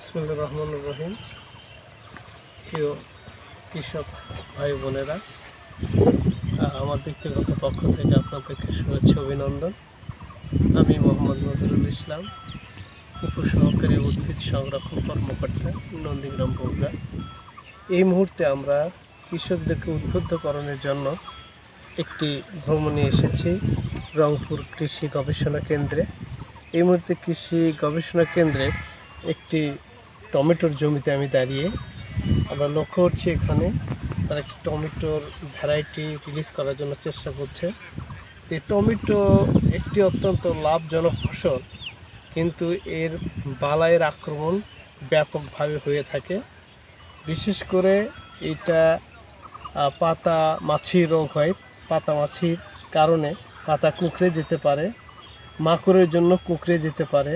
বিসমুল্লাহ রহমান রহিম। প্রিয় কৃষক ভাই বোনেরা আমার ব্যক্তিগত পক্ষ থেকে আপনাদেরকে শুভেচ্ছা অভিনন্দন। আমি মোহাম্মদ নজরুল ইসলাম, উপসহকারী উদ্ভিদ সংরক্ষণ কর্মকর্তা, নন্দীগ্রাম বগুড়া। এই মুহূর্তে আমরা কৃষকদেরকে উদ্বুদ্ধকরণের জন্য একটি ভ্রমণে এসেছি রংপুর কৃষি গবেষণা কেন্দ্রে। এই মুহূর্তে কৃষি গবেষণা কেন্দ্রের একটি টমেটোর জমিতে আমি দাঁড়িয়ে আমরা লক্ষ্য করছি এখানে তারা একটি টমেটোর ভ্যারাইটি রিলিজ করার জন্য চেষ্টা করছে। তো টমেটো একটি অত্যন্ত লাভজনক ফসল, কিন্তু এর বালাইয়ের আক্রমণ ব্যাপকভাবে হয়ে থাকে। বিশেষ করে এটা পাতা মাছির রোগ হয়। পাতা মাছির কারণে পাতা কুঁকড়ে যেতে পারে, মাকড়ের জন্য কুঁকড়ে যেতে পারে।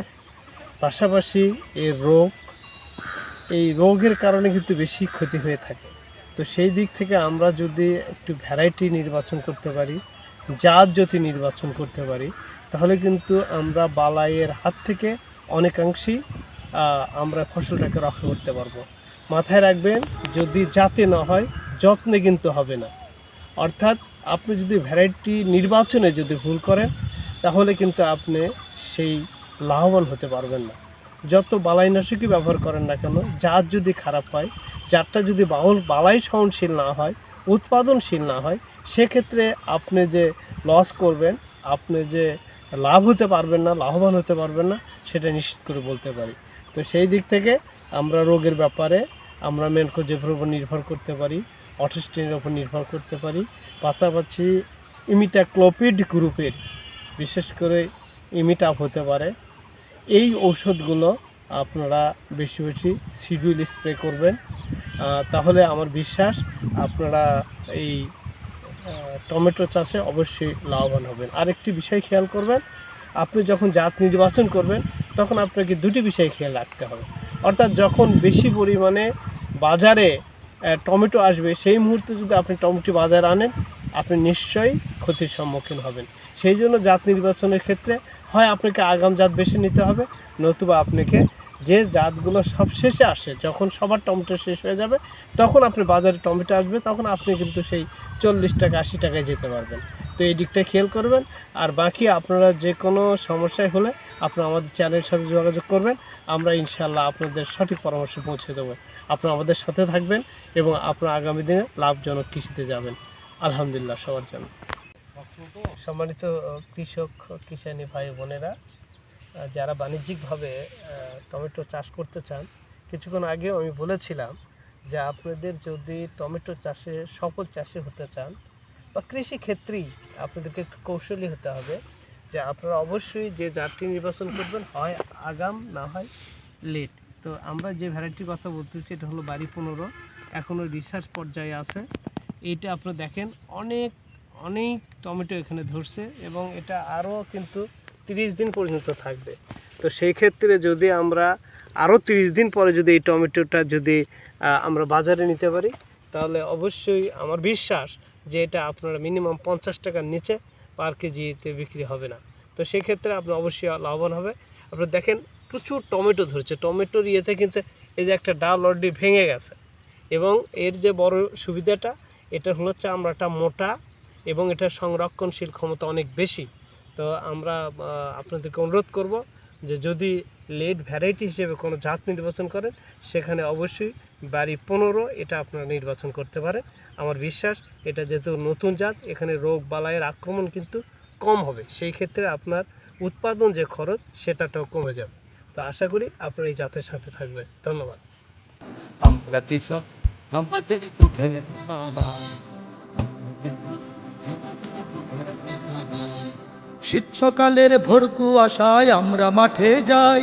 পাশাপাশি এর রোগ এই রোগের কারণে কিন্তু বেশি ক্ষতি হয়ে থাকে। তো সেই দিক থেকে আমরা যদি একটু ভ্যারাইটি নির্বাচন করতে পারি, জাত যদি নির্বাচন করতে পারি, তাহলে কিন্তু আমরা বালাইয়ের হাত থেকে অনেকাংশেই আমরা ফসলটাকে রক্ষা করতে পারব। মাথায় রাখবেন, যদি জাতে না হয়, যত্নে কিন্তু হবে না। অর্থাৎ আপনি যদি ভ্যারাইটি নির্বাচনে যদি ভুল করেন, তাহলে কিন্তু আপনি সেই লাভবান হতে পারবেন না। যত বালাইনাশকই ব্যবহার করেন না কেন, জাত যদি খারাপ হয়, জাতটা যদি বাউল বালাই সহনশীল না হয়, উৎপাদনশীল না হয়, সেক্ষেত্রে আপনি যে লস করবেন, আপনি যে লাভ হতে পারবেন না, লাভবান হতে পারবেন না, সেটা নিশ্চিত করে বলতে পারি। তো সেই দিক থেকে আমরা রোগের ব্যাপারে আমরা মেনকোজের উপর নির্ভর করতে পারি অটিস্টিনের উপর নির্ভর করতে পারি, পাশাপাশি ইমিটাক্লোপিড গ্রুপের, বিশেষ করে ইমিটাপ হতে পারে এই ঔষধগুলো আপনারা বেশি বেশি শিডিউল স্প্রে করবেন। তাহলে আমার বিশ্বাস আপনারা এই টমেটো চাষে অবশ্যই লাভবান হবেন। আরেকটি বিষয় খেয়াল করবেন, আপনি যখন জাত নির্বাচন করবেন, তখন আপনাকে দুটি বিষয় খেয়াল রাখতে হবে। অর্থাৎ যখন বেশি পরিমাণে বাজারে টমেটো আসবে, সেই মুহূর্তে যদি আপনি টমেটো বাজারে আনেন, আপনি নিশ্চয়ই ক্ষতির সম্মুখীন হবেন। সেই জন্য জাত নির্বাচনের ক্ষেত্রে হয় আপনাকে আগাম জাত বেছে নিতে হবে, নতুবা আপনাকে যে জাতগুলো সব শেষে আসে, যখন সবার টমেটো শেষ হয়ে যাবে, তখন আপনি বাজারে টমেটো আসবে, তখন আপনি কিন্তু সেই চল্লিশ টাকা, আশি টাকায় যেতে পারবেন। তো এই দিকটা খেয়াল করবেন, আর বাকি আপনারা যে কোনো সমস্যায় হলে আপনারা আমাদের চ্যানেলের সাথে যোগাযোগ করবেন, আমরা ইনশাল্লাহ আপনাদের সঠিক পরামর্শ পৌঁছে দেবো। আপনারা আমাদের সাথে থাকবেন এবং আপনারা আগামী দিনে লাভজনক কৃষিতে যাবেন। আলহামদুলিল্লাহ, সবার জন্য। সম্মানিত কৃষক, কিষানি ভাই বোনেরা যারা বাণিজ্যিকভাবে টমেটো চাষ করতে চান, কিছুক্ষণ আগেও আমি বলেছিলাম যে আপনাদের যদি টমেটো চাষে, সফল চাষে হতে চান বা কৃষিক্ষেত্রেই আপনাদেরকে একটু কৌশলী হতে হবে যে আপনারা অবশ্যই যে জাতটি নির্বাচন করবেন, হয় আগাম, না হয় লেট। তো আমরা যে ভ্যারাইটির কথা বলতেছি, এটা হলো বাড়ি পনেরো। এখনও রিসার্চ পর্যায়ে আছে। এইটা আপনারা দেখেন, অনেক অনেক টমেটো এখানে ধরছে এবং এটা আরও কিন্তু তিরিশ দিন পর্যন্ত থাকবে। তো সেই ক্ষেত্রে যদি আমরা আরও তিরিশ দিন পরে যদি এই টমেটোটা যদি আমরা বাজারে নিতে পারি, তাহলে অবশ্যই আমার বিশ্বাস যে এটা আপনারা মিনিমাম পঞ্চাশ টাকার নিচে পার কেজিতে বিক্রি হবে না। তো সেই ক্ষেত্রে আপনি অবশ্যই লাভবান হবে। আপনি দেখেন প্রচুর টমেটো ধরছে। টমেটোর ইয়েতে কিন্তু এই যে একটা ডাল অলরেডি ভেঙে গেছে। এবং এর যে বড় সুবিধাটা, এটা হলো চামড়াটা মোটা এবং এটার সংরক্ষণশীল ক্ষমতা অনেক বেশি। তো আমরা আপনাদেরকে অনুরোধ করব যে যদি লেট ভ্যারাইটি হিসেবে কোনো জাত নির্বাচন করেন, সেখানে অবশ্যই বাড়ি পনেরো এটা আপনারা নির্বাচন করতে পারেন। আমার বিশ্বাস এটা যেহেতু নতুন জাত, এখানে রোগ বালাইয়ের আক্রমণ কিন্তু কম হবে। সেই ক্ষেত্রে আপনার উৎপাদন যে খরচ, সেটাটাও কমে যাবে। তো আশা করি আপনারা এই জাতের সাথে থাকবেন। ধন্যবাদ। আমাদের ভরকু আশায় আমরা মাঠে যাই।